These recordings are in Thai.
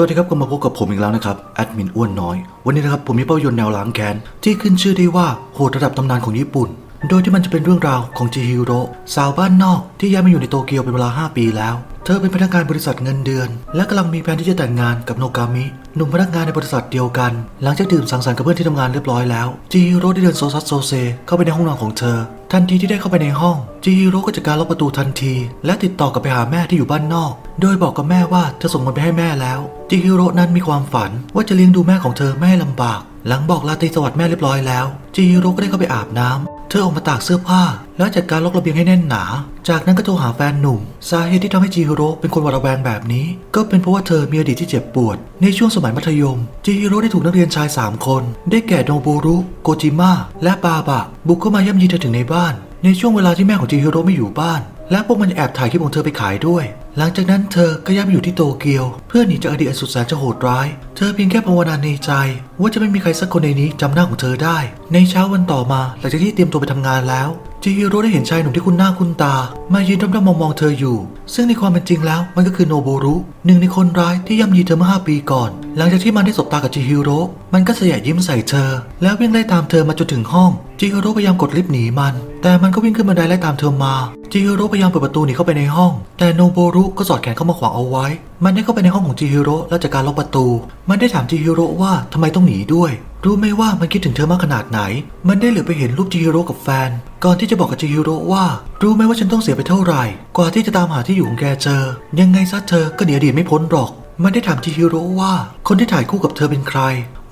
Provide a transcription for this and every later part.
สวัสดีครับก็มาพบกับผมอีกแล้วนะครับแอดมินอ้วนน้อย วันนี้นะครับผมมีภาพยนตร์แนวล้างแค้นที่ขึ้นชื่อได้ว่าโหดระดับตำนานของญี่ปุ่น โดยที่มันจะเป็นเรื่องราวของจิฮิโร่สาวบ้านนอกที่ย้ายมาอยู่ในโตเกียวเป็นเวลา 5 ปีแล้ว เธอเป็นพนักงานบริษัทเงินเดือน และกำลังมีแผนที่จะแต่งงานกับโนกามิหนุ่มพนักงานในบริษัทเดียวกัน หลังจากดื่มสังสรรค์กับเพื่อนที่ทำงานเรียบร้อยแล้วจิฮิโร่ได้เดินโซซัสโซเซเข้าไปในห้องนอนของเธอ ทันทีที่ได้เข้าไปในห้องจิฮิโร่ก็จัดการล็อกประตูทันที และติดต่อกลับไปหาแม่ที่อยู่บ้านนอก โดยบอกกับแม่ว่าเธอส่งเงินไปให้แม่แล้วจิฮิโร่นั้นมีความฝันว่าจะเลี้ยงดูแม่ของเธอไม่ให้ลำบาก หลังบอกลาตรีสวัสดิ์แม่เรียบร้อยแล้วจิฮิโร่ก็ได้เข้าไปอาบน้ำ เธอออกมาตากเสื้อผ้า แล้วจัดการล็อกระเบียงให้แน่นหนา จากนั้นก็โทรหาแฟนหนุ่ม สาเหตุที่ทำให้จิฮิโร่เป็นคนหวาดระแวงแบบนี้ ก็เป็นเพราะว่าเธอมีอดีตที่เจ็บปวด ในช่วงสมัยมัธยม จิฮิโร่ได้ถูกนักเรียนชาย 3 คน ได้แก่โนบูรุ โกจิมะ และบาบะ บุกเข้ามาย่ำยีเธอถึงในบ้าน ในช่วงเวลาที่แม่ของจิฮิโร่ไม่อยู่บ้าน และพวกมันแอบถ่ายคลิปของเธอไปขายด้วย หลังจากนั้นเธอก็ย้ายไปอยู่ที่โตเกียว เพื่อหนีจากอดีตสุดแสนจะโหดร้าย เธอเพียงแค่ภาวนาในใจ ว่าจะไม่มีใครสักคนในนี้จำหน้าของเธอได้ ในเช้าวันต่อมาหลังจากที่เตรียมตัวไปทำงานแล้ว จิฮิโร่ได้เห็นชายหนุ่มที่คุ้นหน้าคุ้นตา มายืนด้อมๆมองๆเธออยู่ ซึ่งในความเป็นจริงแล้วมันก็คือโนบรุหนึ่งในคนร้ายที่ย่ำยีเธอเมื่อห้าปีก่อน หลังจากที่มันได้สบตากับจิฮิโร่มันก็เสยยิ้มใส่เธอ แล้ววิ่งไล่ตามเธอมาจนถึงห้อง จิฮิโร่พยายามกดลิฟต์หนีมัน แต่มันก็วิ่งขึ้นบันไดไล่ตามเธอมา จิฮิโร่พยายามเปิดประตูหนีเข้าไปในห้อง แต่โนบรุก็สอดแขนเข้ามาขวางเอาไว้ มันได้เข้าไปในห้องของจิฮิโร่แล้วจากการล็อกประตู มันได้ถามจิฮิโร่ว่าทำไมต้องหนีด้วย รู้ไหมว่ามันคิดถึงเธอมากขนาดไหน มันได้เหลือไปเห็นรูปจิฮิโร่กับแฟน ก่อนที่จะบอกกับจิฮิโร่ว่า รู้ไหมว่าฉันต้องเสียไปเท่าไหร่ กว่าที่จะตามหาที่อยู่ของแกเจอ ยังไงซะเธอก็หนีอดีตไม่พ้นหรอก มันได้ถามจิฮิโร่ว่า คนที่ถ่ายคู่กับเธอเป็นใคร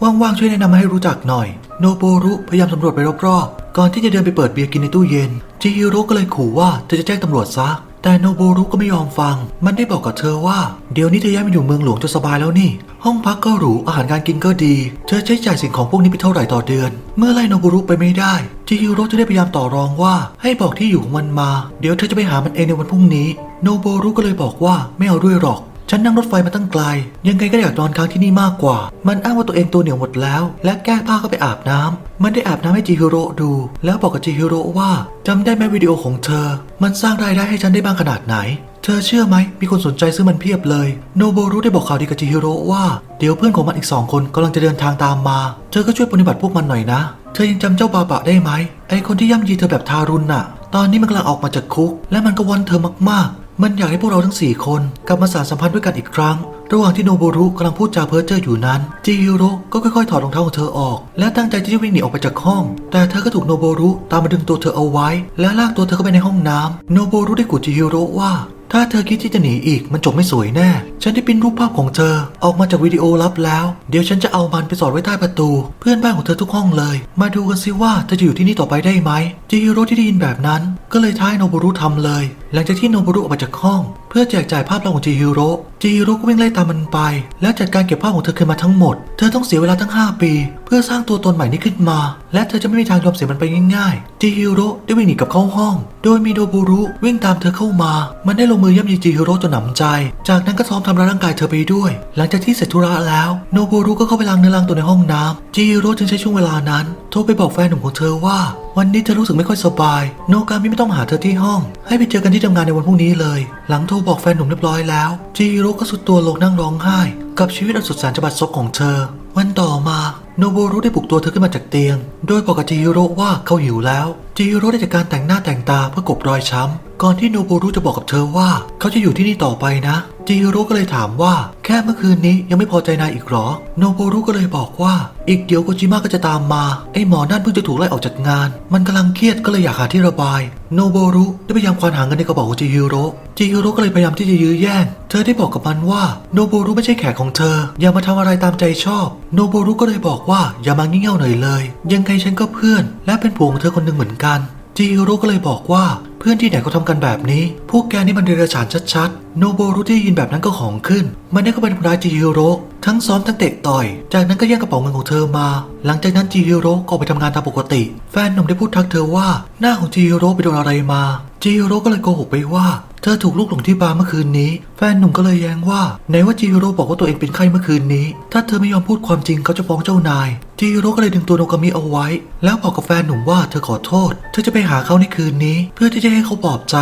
ว่างๆช่วยแนะนำมาให้รู้จักหน่อย โนโบรุพยายามสำรวจไปรอบๆ ก่อนที่จะเดินไปเปิดเบียร์กินในตู้เย็น จิฮิโร่ก็เลยขู่ว่าเธอจะแจ้งตำรวจซะ แต่โนโบรุก็ไม่ยอมฟัง มันได้บอกกับเธอว่า เดี๋ยวนี้เธอย้ายมาอยู่เมืองหลวงจนสบายแล้วนี่ ห้องพักก็หรู อาหารการกินก็ดี เธอใช้จ่ายสิ่งของพวกนี้ไปเท่าไหร่ต่อเดือน เมื่อไล่โนโบรุไปไม่ได้จิฮิโร่จะได้พยายามต่อรองว่า ให้บอกที่อยู่ของมันมา เดี๋ยวเธอจะไปหามันเองในวันพรุ่งนี้ โนโบรุก็เลยบอกว่าไม่เอาด้วยหรอก ฉันนั่งรถไฟมาตั้งไกล ยังไงก็อยากนอนค้างที่นี่มากกว่า มันอ้างว่าตัวเองตัวเหนียวหมดแล้ว และแก้ผ้าก็ไปอาบน้ำมันได้อาบน้ำให้จิฮิโร่ดู แล้วบอกกับจิฮิโร่ว่าจำได้ไหมวิดีโอของเธอ มันสร้างรายได้ให้ฉันได้บ้างขนาดไหน เธอเชื่อไหม มีคนสนใจซื้อมันเพียบเลย โนโบรุได้บอกข่าวดีกับจิฮิโร่ว่า เดี๋ยวเพื่อนของมันอีกสองคนกำลังจะเดินทางตามมา เธอก็ช่วยปฏิบัติพวกมันหน่อยนะ เธอยังจำเจ้าบาบะได้ไหม ไอคนที่ย่ำยีเธอแบบทารุณน่ะ ตอนนี้มันกำลังออกมาจากคุก และมันก็วอนเธอมากๆ มันอยากให้พวกเราทั้ง 4 คนกลับมาสานสัมพันธ์ด้วยกันอีกครั้ง ระหว่างที่โนโบรุกำลังพูดจาเพ้อเจ้ออยู่นั้นจิฮิโร่ก็ค่อยๆถอดรองเท้าของเธอออก และตั้งใจที่จะวิ่งหนีออกไปจากห้อง แต่เธอก็ถูกโนโบรุตามมาดึงตัวเธอเอาไว้ และลากตัวเธอเข้าไปในห้องน้ำโนโบรุได้ขู่จิฮิโร่ว่าถ้าเธอคิดที่จะหนีอีกมันจบไม่สวยแน่ ฉันได้ปิ้นรูปภาพของเธอ ออกมาจากวิดีโอลับแล้ว เดี๋ยวฉันจะเอามันไปสอดไว้ใต้ประตู เพื่อนบ้านของเธอทุกห้องเลย มาดูกันสิว่าเธอจะอยู่ที่นี่ต่อไปได้ไหมจิฮิโร่ที่ได้ยินแบบนั้น ก็เลยท้ายโนบุรุทำเลย หลังจากที่โนบุรุออกมาจากห้อง เพื่อแจกจ่ายภาพลักษณ์ของจิฮิโร่จิฮิโร่ก็วิ่งไล่ตามมันไป แล้วจัดการเก็บภาพของเธอคืนมาทั้งหมด เธอต้องเสียเวลาทั้ง 5 ปี เพื่อสร้างตัวตนใหม่นี้ขึ้นมา และเธอจะไม่มีทางยอมเสียมันไปง่ายๆจิฮิโร่ได้วิ่งหนีกลับเข้าห้อง โดยมีโนบุรุวิ่งตามเธอเข้ามา มันได้ลงมือย่ำยีจิฮิโร่จนหนำใจ จากนั้นก็ซ้อมทำร้ายร่างกายเธอไปด้วย หลังจากที่เสร็จธุระแล้วโนบุรุก็เข้าไปล้างเนื้อล้างตัวในห้องน้ำจิฮิโร่จึงใช้ช่วงเวลานั้น โทรไปบอกแฟนหนุ่มของเธอว่า วันนี้เธอรู้สึกไม่ค่อยสบาย โนกามิไม่ต้องมาหาเธอที่ห้อง ให้ไปเจอกันที่ทำงานในวันพรุ่งนี้เลย หลังโทรบอกแฟนหนุ่มเรียบร้อยแล้วจีฮิโร่ก็สุดตัวลงนั่งร้องไห้ กับชีวิตอันสุดแสนจะบัดซบของเธอ วันต่อมาโนบูรุได้ปลุกตัวเธอขึ้นมาจากเตียง โดยบอกกับจีฮิโร่ว่าเขาหิวแล้วจีฮิโร่ได้จากการแต่งหน้าแต่งตาเพื่อกบรอยช้ำ ก่อนที่โนบุรุจะบอกกับเธอว่า เขาจะอยู่ที่นี่ต่อไปนะจิฮิโร่ก็เลยถามว่า แค่เมื่อคืนนี้ยังไม่พอใจนายอีกหรอ โนบุรุก็เลยบอกว่า อีกเดี๋ยวโกจิมะก็จะตามมา ไอหมอนั่นเพิ่งจะถูกไล่ออกจากงาน มันกำลังเครียดก็เลยอยากหาที่ระบาย โนบุรุได้พยายามควานหาเงินในกระเป๋าของจิฮิโร่จิฮิโร่ก็เลยพยายามที่จะยื้อแย่ง เธอได้บอกกับมันว่าโนบุรุไม่ใช่แขกของเธอ อย่ามาทำอะไรตามใจชอบ โนบุรุก็เลยบอกว่าอย่ามางี่เง่าหน่อยเลย ยังไงฉันก็เพื่อน และเป็นผัวของเธอคนหนึ่งเหมือนกัน จีฮิโร่ก็เลยบอกว่าเพื่อนที่ไหนเขาทำกันแบบนี้ พวกแกนี่มันเดรัจฉานชัดๆ โนโบรุที่ยินแบบนั้นก็ของขึ้น มันได้เข้าไปทำร้ายจีฮิโร่ทั้งซ้อมทั้งเตะต่อย จากนั้นก็แย่งกระเป๋าเงินของเธอมา หลังจากนั้นจีฮิโร่ก็ไปทำงานตามปกติ แฟนหนุ่มได้พูดทักเธอว่า หน้าของจีฮิโร่ไปโดนอะไรมาจีฮิโร่ก็เลยโกหกไปว่า เธอถูกลูกหลงที่บาร์เมื่อคืนนี้ แฟนหนุ่มก็เลยแย้งว่าไหนว่าจิฮิโร่บอกว่าตัวเองเป็นไข้เมื่อคืนนี้ ถ้าเธอไม่ยอมพูดความจริงเขาจะฟ้องเจ้านายจิฮิโร่ก็เลยดึงตัวโนกามิเอาไว้ แล้วบอกกับแฟนหนุ่มว่าเธอขอโทษ เธอจะไปหาเขาในคืนนี้ เพื่อที่จะให้เขาปลอบใจ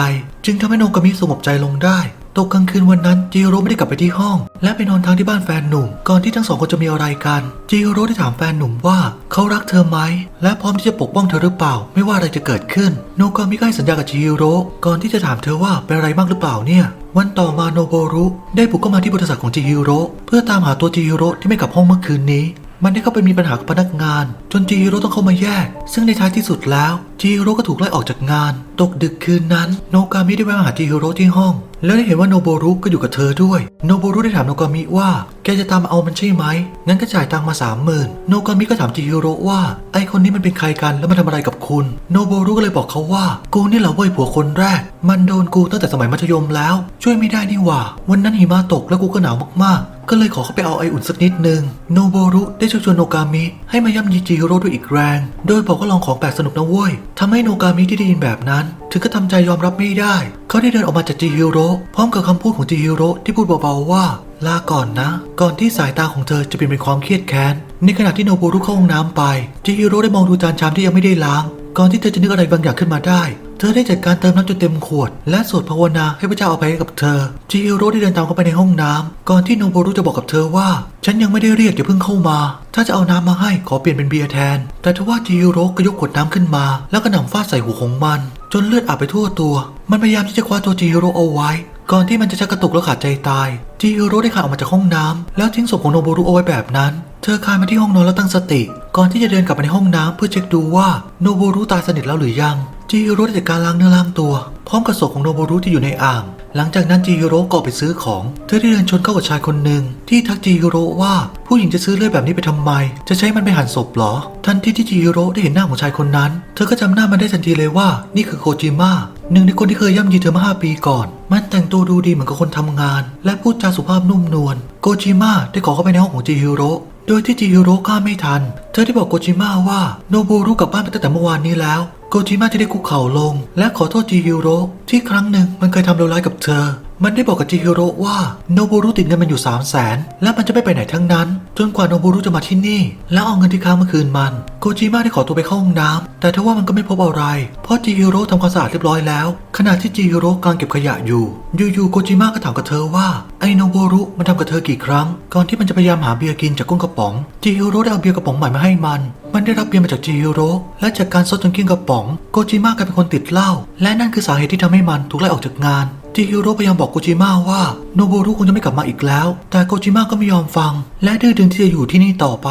จึงทำให้โนกามิสงบใจลงได้ ตกกลางคืนวันนั้นจิฮิโร่ไม่ได้กลับไปที่ห้อง และไปนอนค้างที่บ้านแฟนหนุ่ม ก่อนที่ทั้งสองคนจะมีอะไรกันจิฮิโร่ได้ถามแฟนหนุ่มว่าเขารักเธอไหมและพร้อมที่จะปกป้องเธอหรือเปล่า ไม่ว่าอะไรจะเกิดขึ้น โนกามิก็ให้สัญญากับจิฮิโร่ก่อนที่จะถามเธอว่าเป็นอะไรบ้างหรือเปล่าเนี่ยวันต่อมาโนโบรุ ได้บุกเข้ามาที่บริษัทของจิฮิโร่เพื่อตามหาตัวจิฮิโร่ที่ไม่กลับห้องเมื่อคืนนี้ มันได้เข้าไปมีปัญหากับพนักงาน จนจิฮิโร่ต้องเข้ามาแยก ซึ่งในท้ายที่สุดแล้วจิฮิโร่ก็ถูกไล่ออกจากงาน ตกดึกคืนนั้น โนกามิได้แวะมาหาจิฮิโร่ที่ห้อง แล้วได้เห็นว่าโนโบรุก็อยู่กับเธอด้วย โนโบรุได้ถามโนกามิว่า แกจะตามเอามันใช่ไหม งั้นก็จ่ายตังค์มาสามหมื่นโนกามิก็ถามจิฮิโร่ว่า ไอคนนี้มันเป็นใครกันแล้วมันทำอะไรกับคุณ โนโบรุก็เลยบอกเขาว่า กูนี่แหละเว้ยผัวคนแรก มันโดนกูตั้งแต่สมัยมัธยมแล้ว ช่วยไม่ได้นี่หว่า วันนั้นหิมะตกแล้วกูก็หนาวมากๆ ก็เลยขอเขาไปเอาไออุ่นสักนิดนึง โนโบรุได้ชักชวนโนกามิให้มาย่ำยีจิฮิโร่ด้วยอีกแรง โดยบอกว่าลองของแปลกสนุกนะเว้ยทำให้โนกามิที่ได้ยินแบบนั้น ถึงก็ทำใจยอมรับไม่ได้ เขาได้เดินออกมาจากจิฮิโร่พร้อมกับคำพูดของจิฮิโร่ที่พูดเบาๆว่า ลาก่อนนะ ก่อนที่สายตาของเธอจะเปลี่ยนเป็นความเครียดแค้น ในขณะที่โนบุรุเข้าห้องน้ำไปจิฮิโร่ได้มองดูจานชามที่ยังไม่ได้ล้าง ก่อนที่เธอจะนึกอะไรบางอย่างขึ้นมาได้ เธอได้จัดการเติมน้ำจนเต็มขวด และสวดภาวนาให้พระเจ้าอภัยให้กับเธอจิฮิโร่ได้เดินตามเข้าไปในห้องน้ำก่อนที่โนโบรุจะบอกกับเธอว่า ฉันยังไม่ได้เรียกอย่าเพิ่งเข้ามา ถ้าจะเอาน้ำมาให้ขอเปลี่ยนเป็นเบียร์แทน แต่ทว่าจิฮิโร่ก็ยกขวดน้ำขึ้นมา แล้วก็หนำฟาดใส่หูของมัน จนเลือดอาบไปทั่วตัว มันพยายามที่จะคว้าตัวจิฮิโร่เอาไว้ ก่อนที่มันจะชักกระตุกแล้วขาดใจตาย จิฮิโร่ได้คลานออกมาจากห้องน้ำแล้วทิ้งศพของโนโบรุเอาไว้แบบนั้น เธอคลานมาที่ห้องนอนแล้วตั้งสติ ก่อนที่จะเดินกลับไปในห้องน้ำเพื่อเช็คดูว่าโนโบรุตายสนิทแล้วหรือยังจิฮิโร่ได้จัดการล้างเนื้อล้างตัว พร้อมกับศพของโนโบรุที่อยู่ในอ่าง หลังจากนั้นจิฮิโร่ก็ไปซื้อของ เธอได้เดินชนเข้ากับชายคนหนึ่งที่ทักจิฮิโร่ว่าผู้หญิงจะซื้อเลือดแบบนี้ไปทำไม จะใช้มันไปหั่นศพหรอ ทันทีที่จิฮิโร่ได้เห็นหน้าของชายคนนั้น เธอก็จำหน้ามันได้ทันทีเลยว่า นี่คือโคจิมะหนึ่งในคนที่เคยย่ำยีเธอมื่อห้าปีก่อน มันแต่งตัวดูดีเหมือนกับคนทำงาน และพูดจาสุภาพนุ่มนวลโกจิมะได้ขอเข้าไปในห้องของจิฮิโร่โดยที่จิฮิโร่ข้ามไม่ทัน เธอได้บอกโกจิมะว่าโนบุรุกลับบ้านไปตั้งแต่เมื่อวานนี้แล้ว โกจิมะจะได้คุกเข่าลง และขอโทษจิฮิโร่ที่ครั้งหนึ่งมันเคยทำเลวร้ายกับเธอ มันได้บอกกับจิฮิโร่ว่าโนบุรุติดเงินมันอยู่ 3 0 0แสนและมันจะไม่ไปไหนทั้งนั้น จนกว่าโนบุรุจะมาที่นี่ แล้วเอาเงินที่ค้างมาคืนมัน โกจิมะได้ขอตัวไปเข้าห้องน้ำแต่ทว่ามันก็ไม่พบอะไร เพราะจิฮิโร่ทำความสะอาดเรียบร้อยแล้ว ขณะที่จิฮิโร่กำลังเก็บขยะอยู่ อยู่ๆโกจิมะก็ถามกับเธอว่าไอโนบุรุมันทำกับเธอกี่ครั้ง ก่อนที่มันจะพยายามหาเบียร์กินจากก้นกระป๋องจิฮิโร่ได้เอาเบียร์กระป๋องใหม่มาให้มันมันได้รับเบียร์มาจากจิฮิโร่และจากการซดจนเกลี้ยงกระป๋องโกจิมะกลายเป็นคนติดเหล้าและนั่นคือสาเหตุที่ทำให้มันถูกไล่ออกจากงาน จิฮิโร่พยายามบอกโกจิมะว่าโนบุรุคงจะไม่กลับมาอีกแล้ว แต่โกจิมะก็ไม่ยอมฟัง และดื้อดึงที่จะอยู่ที่นี่ต่อไป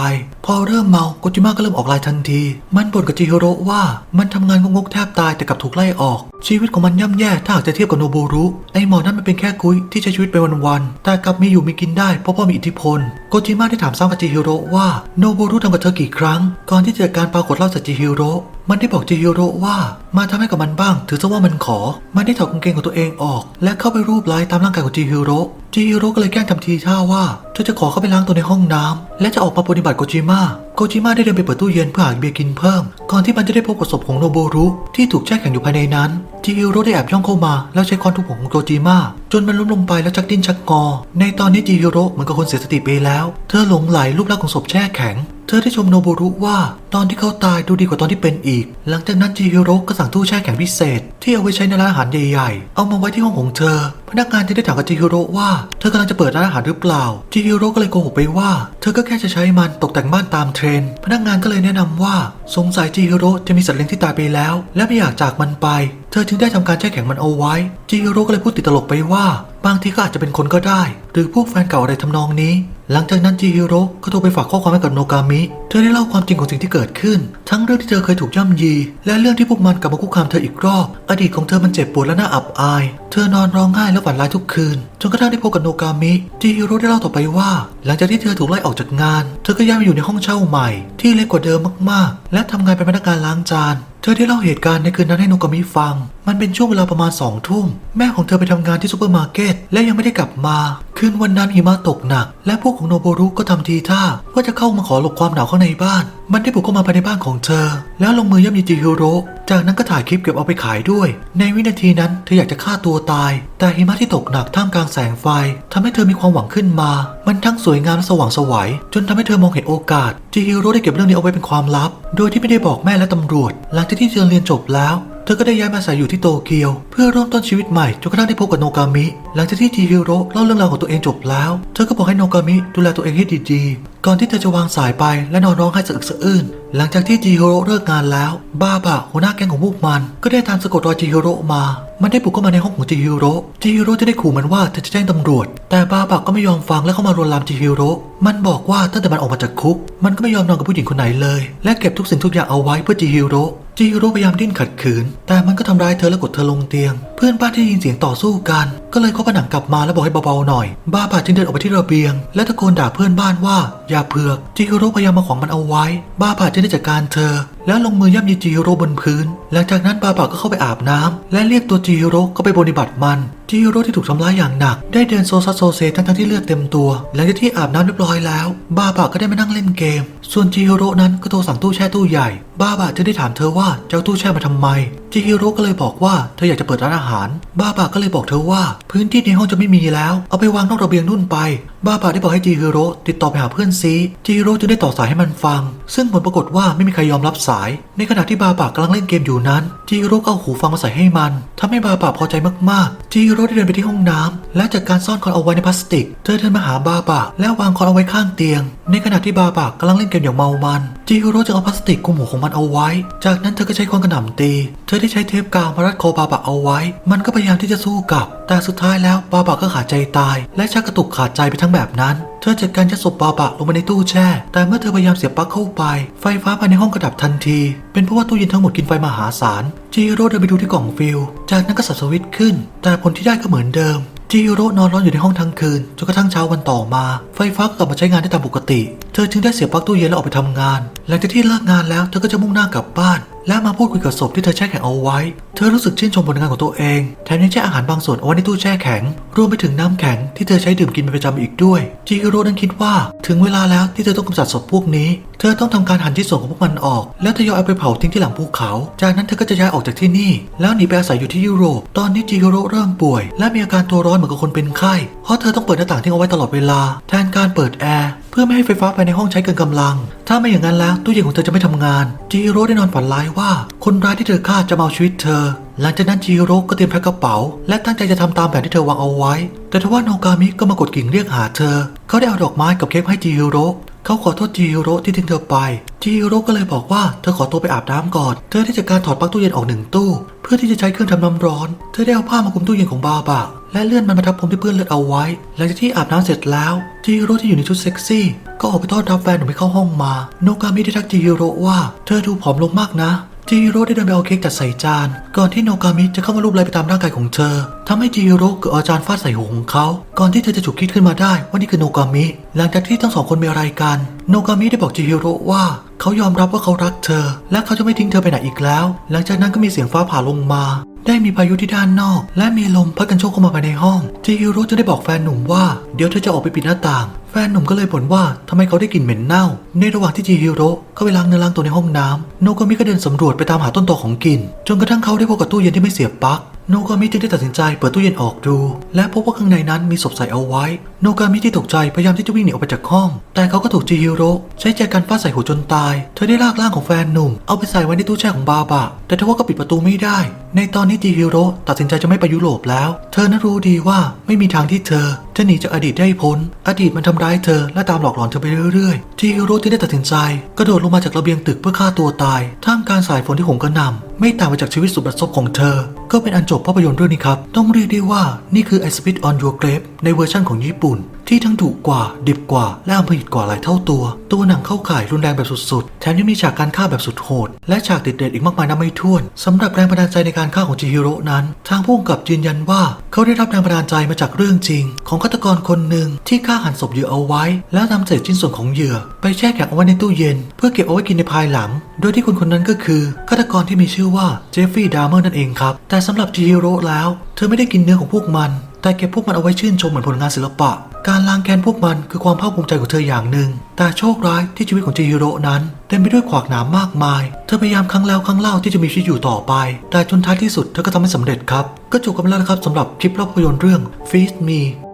พอเริ่มเมาโกจิมะก็เริ่มออกลายทันที มันบ่นกับจิฮิโร่ว่ามันทำงานงกๆแทบตายแต่กลับถูกไล่ออก ชีวิตของมันย่ำแย่ถ้าหากจะเทียบกับโนบุรุไอหมอนั่นมันเป็นแค่กุ้ยที่ใช้ชีวิตไปวันๆแต่กลับมีอยู่มีกินได้เพราะพ่อมีอิทธิพลโกจิมะได้ถามซ้ำกับจิฮิโร่ว่าโนบุรุทำกับเธอกี่ครั้ง ก่อนที่จะเกิดการปรากฏเล่าจากจิฮิโร่มันได้บอกจิฮิโร่ว่ามาทำให้กับมันบ้าง ถือซะว่ามันขอ มันได้ถอดกางเกงของตัวเองออก และเข้าไปรูปไล้ตามร่างกายของจิฮิโร่ จิฮิโร่ก็เลยแกล้งทำทีท่าว่าเธอจะขอเข้าไปล้างตัวในห้องน้ำและจะออกมาปฏิบัติโกจิมะโกจิมะได้เดินไปเปิดตู้เย็นเพื่อหาเบียร์กินเพิ่ม ก่อนที่มันจะได้พบกับศพของโนโบรุที่ถูกแช่แข็งอยู่ภายในนั้น จิฮิโร่ได้แอบย่องเข้ามา แล้วใช้ค้อนทุบหัวของโกจิมะจนมันล้มลงไปแล้วชักดิ้นชักงอ ในตอนนี้จิฮิโร่เหมือนกับคนเสียสติไปแล้ว เธอหลงไหลรูปลักษณ์ของศพแช่แข็ง เธอได้ชมโนโบรุว่า ตอนที่เขาตายดูดีกว่าตอนที่เป็นอีก หลังจากนั้นจิฮิโร่ก็สั่งตู้แช่แข็งพิเศษ ที่เอาไว้ใช้ในร้านอาหารใหญ่ๆ เอามาไว้ที่ห้องของเธอ พนักงานจะได้ถามกับจิฮิโร่ว่า เธอกำลังจะเปิดร้านอาหารหรือเปล่าจิฮิโร่ก็เลยโกหกไปว่า เธอก็แค่จะใช้มันตกแต่งบ้านตามเทรนด์พนักงานก็เลยแนะนำว่า สงสัยจิฮิโร่จะมีสัตว์เลี้ยงที่ตายไปแล้ว และไม่อยากจากมันไป เธอจึงได้ทำการแช่แข็งมันเอาไว้ จิฮิโร่ก็เลยพูดติดตลกไปว่า บางทีก็อาจจะเป็นคนก็ได้ หรือพวกแฟนเก่าอะไรทำนองนี้ หลังจากนั้นจิฮิโร่ก็โทรไปฝากข้อความให้กับโนกามิ เธอได้เล่าความจริงของสิ่งที่เกิดขึ้น ทั้งเรื่องที่เธอเคยถูกย่ำยี และเรื่องที่พวกมันกลับมาคุกคามเธออีกรอบ อดีตของเธอมันเจ็บปวดและน่าอับอาย เธอนอนร้องไห้และฝันร้ายทุกคืน จนกระทั่งได้พบกับโนกามิ จิฮิโร่ได้เล่าต่อไปว่า หลังจากที่เธอถูกไล่ออกจากงาน เธอก็ย้ายมาอยู่ในห้องเช่าใหม่ ที่เล็กกว่าเดิมมากๆ และทำงานเป็นพนักงานล้างจาน เธอได้เล่าเหตุการณ์ในคืนนั้นให้โนกามิฟัง มันเป็นช่วงเวลาประมาณสองทุ่ม แม่ของเธอไปทำงานที่ซูเปอร์มาร์เก็ตและยังไม่ได้กลับมา คืนวันนั้นหิมะตกหนัก และพวกของโนโบรุก็ทำทีท่าว่าจะเข้ามาขอหลบความหนาวข้างในบ้าน มันได้บุกเข้ามาภายในบ้านของเธอ แล้วลงมือย่ำยีจิฮิโร่ จากนั้นก็ถ่ายคลิปเก็บเอาไปขายด้วย ในวินาทีนั้นเธออยากจะฆ่าตัวตาย แต่หิมะที่ตกหนักท่ามกลางแสงไฟทำให้เธอมีความหวังขึ้นมา มันทั้งสวยงามและสว่างสวัยจนทำให้เธอมองเห็นโอกาสจิฮิโร่ได้เก็บเรื่องนี้เอาไว้เป็นความลับ โดยที่ไม่ได้บอกแม่และตำรวจหลังจากที่เธอเรียนจบแล้ว เธอก็ได้ย้ายมาอาศัยอยู่ที่โตเกียว เพื่อเริ่มต้นชีวิตใหม่จนกระทั่งได้พบกับโนกามิ หลังจากที่จีฮิโร่เล่าเรื่องราวของตัวเองจบแล้ว เธอก็บอกให้โนกามิดูแลตัวเองให้ดีๆ ก่อนที่เธอจะวางสายไปและนอนร้องไห้สะอึกสะอื้นหลังจากที่จิฮิโร่เลิกงานแล้วบ้าบะหัวหน้าแก๊งของพวกมัน ก็ได้ตามสะกดรอยจิฮิโร่มา มันได้บุกเข้ามาในห้องของจิฮิโร่จิฮิโร่จะได้ขู่มันว่าเธอจะแจ้งตำรวจ แต่บ้าบะก็ไม่ยอมฟังและเข้ามารวนลามจิฮิโร่มันบอกว่าตั้งแต่มันออกมาจากคุก มันก็ไม่ยอมนอนกับผู้หญิงคนไหนเลย และเก็บทุกสิ่งทุกอย่างเอาไว้เพื่อจิฮิโร่จิฮิโร่พยายามดิ้นขัดขืน แต่มันก็ทำร้ายเธอและกดเธอลงเตียง เพื่อนบ้านที่ได้ยินเสียงต่อสู้กัน ก็เลยเข้าผนังกลับมาและบอกให้เบาๆหน่อย บาบาจึงเดินออกไปที่ระเบียง และตะโกนด่าเพื่อนบ้านว่าอย่าเผือกจิฮิโร่พยายามมาขวางมันเอาไว้ บ้าผาจะได้จัดการเธอ แล้วลงมือย่ำยีจิฮิโร่บนพื้น หลังจากนั้นบาบาก็เข้าไปอาบน้ำและเรียกตัวจิฮิโร่เข้าไปปฏิบัติมันจิฮิโร่ที่ถูกทำร้ายอย่างหนัก ได้เดินโซซัสโซเซทั้งๆที่เลือดเต็มตัว หลังจากที่อาบน้ำเรียบร้อยแล้ว บาบาก็ได้มานั่งเล่นเกม ส่วนจิฮิโร่นั้นก็โทรสั่งตู้แช่ตู้ใหญ่ บาบาจะได้ถามเธอว่าเจะเอาตู้แช่มาทำไมจิฮิโร่ก็เลยบอกว่าเธออยากจะเปิดร้านอาหาร บาบาก็เลยบอกเธอว่า พื้นที่ในห้องจะไม่มีแล้ว เอาไปวางนอกระเบียงนู่นไป บาบาได้บอกให้จิฮิโร่ติดต่อไปหาเพื่อนซีจิฮิโร่จึงได้ต่อสายให้มันฟัง ซึ่งผลปรากฏว่าไม่มีใครยอมรับสาย ในขณะที่บาบากำลังเล่นเกมอยู่นั้นจิโร่ก็เอาหูฟังมาใส่ให้มันทำให้บาบาพอใจมากๆจิโร่ได้เดินไปที่ห้องน้ำและจากการซ่อนคอนเอาไว้ในพลาสติก เธอเดินมาหาบาบาและวางคอนเอาไว้ข้างเตียง ในขณะที่บาบากำลังเล่นเกมอย่างเมามันจิโร่จึงเอาพลาสติกคุมหัวของมันเอาไว้ จากนั้นเธอก็ใช้คอนกระหน่ำตี เธอได้ใช้เทปกาวมารัดคอบาบาเอาไว้ มันก็พยายามที่จะสู้กลับ แต่สุดท้ายแล้วบาบาก็ขาดใจตาย และชักกระตุกขาดใจไปทั้งแบบนั้น เธอจัดการยัดศพบาบะลงไปในตู้แช่ แต่เมื่อเธอพยายามเสียบปลั๊กเข้าไป ไฟฟ้าภายในห้องกระดับทันที เป็นเพราะว่าตู้เย็นทั้งหมดกินไฟมหาศาล จิโร่เดินไปดูที่กล่องฟิล จากนั้นก็สับสวิตช์ขึ้น แต่ผลที่ได้ก็เหมือนเดิม จิโร่นอนร้อนอยู่ในห้องทั้งคืน จนกระทั่งเช้าวันต่อมา ไฟฟ้าก็กลับมาใช้งานได้ตามปกติเธอจึงได้เสียบปลั๊กตู้เย็นแล้วออกไปทำงาน หลังจากที่เลิกงานแล้วเธอก็จะมุ่งหน้ากลับบ้าน และมาพูดคุยกับศพที่เธอแช่แข็งเอาไว้ เธอรู้สึกชื่นชมผลงานของตัวเอง แถมยังแช่อาหารบางส่วนเอาไว้ในตู้แช่แข็ง รวมไปถึงน้ำแข็งที่เธอใช้ดื่มกินเป็นประจำอีกด้วย จิฮิโร่นั้นคิดว่า ถึงเวลาแล้วที่เธอต้องกำจัดศพพวกนี้ เธอต้องทำการหั่นชิ้นส่วนของพวกมันออก แล้วทยอยเอาไปเผาทิ้งที่หลังภูเขา จากนั้นเธอก็จะย้ายออกจากที่นี่ แล้วหนีไปอาศัยอยู่ที่ยุโรป ตอนนี้จิฮิโร่เริ่มป่วย และมีอาการตัวร้อนเหมือนกับคนเป็นไข้ เพราะเธอต้องเปิดหน้าต่างทิ้งเอาไว้ตลอดเวลา แทนการเปิดแอร์ เพื่อไม่ให้ไฟฟ้าภายในห้องใช้เกินกำลัง ถ้าไม่อย่างนั้นแล้วตู้เย็นของเธอจะไม่ทำงาน จิฮิโร่ได้นอนฝันร้ายว่า คนร้ายที่เธอฆ่าจะมาเอาชีวิตเธอ หลังจากนั้นจิฮิโร่ก็เตรียมแพ็คกระเป๋า และตั้งใจจะทำตามแผนที่เธอวางเอาไว้ แต่ทว่าโนกามิก็มากดกิ่งเรียกหาเธอ เขาได้เอาดอกไม้กับเค้กให้จิฮิโร่เขาขอโทษจิฮิโร่ที่ทิ้งเธอไปจิฮิโร่ก็เลยบอกว่าเธอขอตัวไปอาบน้ำก่อน เธอได้จากการถอดปลั๊กตู้เย็นออกหนึ่งตู้ เพื่อที่จะใช้เครื่องทำน้ำร้อน เธอได้เอาผ้ามาคลุมตู้เย็นของบาบะ และเลื่อนมันมาทับผมที่เปื้อนเลือดเอาไว้ หลังจากที่อาบน้ำเสร็จแล้วจิฮิโร่ที่อยู่ในชุดเซ็กซี่ ก็ออกไปต้อนรับแฟนหนุ่มให้เข้าห้องมา โนกามิได้ทักจิฮิโร่ว่า เธอดูผอมลงมากนะจิฮิโร่ได้เดินไปเอาเค้กจัดใส่จาน ก่อนที่โนกามิจะเข้ามาลูบไล้ไปตามร่างกายของเธอทำให้จิฮิโร่เกิดอาจานฟาดใส่หัวของเขา ก่อนที่เธอจะฉุกคิดขึ้นมาได้ว่านี่คือโนกามิ หลังจากที่ทั้งสองคนมีอะไรกัน โนกามิได้บอกจิฮิโร่ว่าเขายอมรับว่าเขารักเธอ และเขาจะไม่ทิ้งเธอไปไหนอีกแล้ว หลังจากนั้นก็มีเสียงฟ้าผ่าลงมา ได้มีพายุที่ด้านนอก และมีลมพัดกันโชกเข้ามาภายในห้องจิฮิโร่จะได้บอกแฟนหนุ่มว่าเดี๋ยวเธอจะออกไปปิดหน้าต่าง แฟนหนุ่มก็เลยบ่นว่าทำไมเขาได้กลิ่นเหม็นเน่า ในระหว่างที่จิฮิโร่เข้าไปล้างเนื้อล้างตัวในห้องน้ำโนกามิก็เดินสำรวจไปตามหาต้นตอของกลิ่นจนกระทั่งเขาได้พบกับตู้เย็นที่ไม่เสียบปลั๊กโนกามิจึงได้ตัดสินใจเปิดตู้เย็นออกดู และพบว่าข้างในนั้นมีศพใส่เอาไว้ โนกามิที่ตกใจพยายามที่จะวิ่งหนีออกไปจากห้อง แต่เขาก็ถูกจิฮิโร่ใช้แจกันฟาดใส่หัวจนตาย เธอได้ลากร่างของแฟนหนุ่ม เอาไปใส่ไว้ในตู้แช่ของบาบะแต่ทว่าก็ปิดประตูไม่ได้ ในตอนนี้จิฮิโร่ตัดสินใจจะไม่ไปยุโรปแล้ว เธอนั้นรู้ดีว่าไม่มีทางที่เธอ จะหนีจากอดีตได้พ้น อดีตมันทำร้ายเธอและตามหลอกหลอนเธอไปเรื่อยที่ฮิโร่ที่ได้ตัดสินใจ กระโดดลงมาจากระเบียงตึกเพื่อฆ่าตัวตาย ท่ามกลางสายฝนที่โหมกระหน่ำไม่ต่างไปจากชีวิตสุดบัดซบของเธอ ก็เป็นอันจบภาพยนตร์เรื่องนี้ครับ ต้องเรียกได้ว่านี่คือ I Spit on Your Grave ในเวอร์ชั่นของญี่ปุ่น ที่ทั้งดุกว่า ดิบกว่า และอำมหิตกว่าหลายเท่าตัว ตัวหนังเข้าข่ายรุนแรงแบบสุดๆ แถมยังมีฉากการฆ่าแบบสุดโหด และฉากติดเด็ดอีกมากมายนับไม่ถ้วนสำหรับแรงบันดาลใจในการฆ่าของจิฮิโร่นั้น ทางผู้กำกับยืนยันว่า เขาได้รับแรงบันดาลใจมาจากเรื่องจริง ของฆาตกรคนหนึ่งที่ฆ่าหันศพเหยื่อเอาไว้ แล้วนำเศษชิ้นส่วนของเหยื่อ ไปแช่แข็งเอาไว้ในตู้เย็น เพื่อเก็บเอาไว้กินในภายหลัง โดยที่คนคนนั้นก็คือฆาตกรที่มีชื่อว่าเจฟฟี่ดาร์เมอร์นั่นเองครับแต่สำหรับจิฮิโร่แล้ว เธอไม่ได้กินเนื้อของพวกมัน แต่เก็บพวกมันเอาไว้ชื่นชมเหมือนผลงานศิลปะ การล้างแค้นพวกมันคือความภาคภูมิใจของเธออย่างหนึ่ง แต่โชคร้ายที่ชีวิตของจิฮิโร่นั้นเต็มไปด้วยขวากหนามมากมาย เธอพยายามครั้งแล้วครั้งเล่าที่จะมีชีวิตอยู่ต่อไป แต่จนท้ายที่สุดเธอก็ทำให้สำเร็จครับ ก็จบกันแล้วนะครับสำหรับคลิปภาพยนตร์เรื่อง Feast Me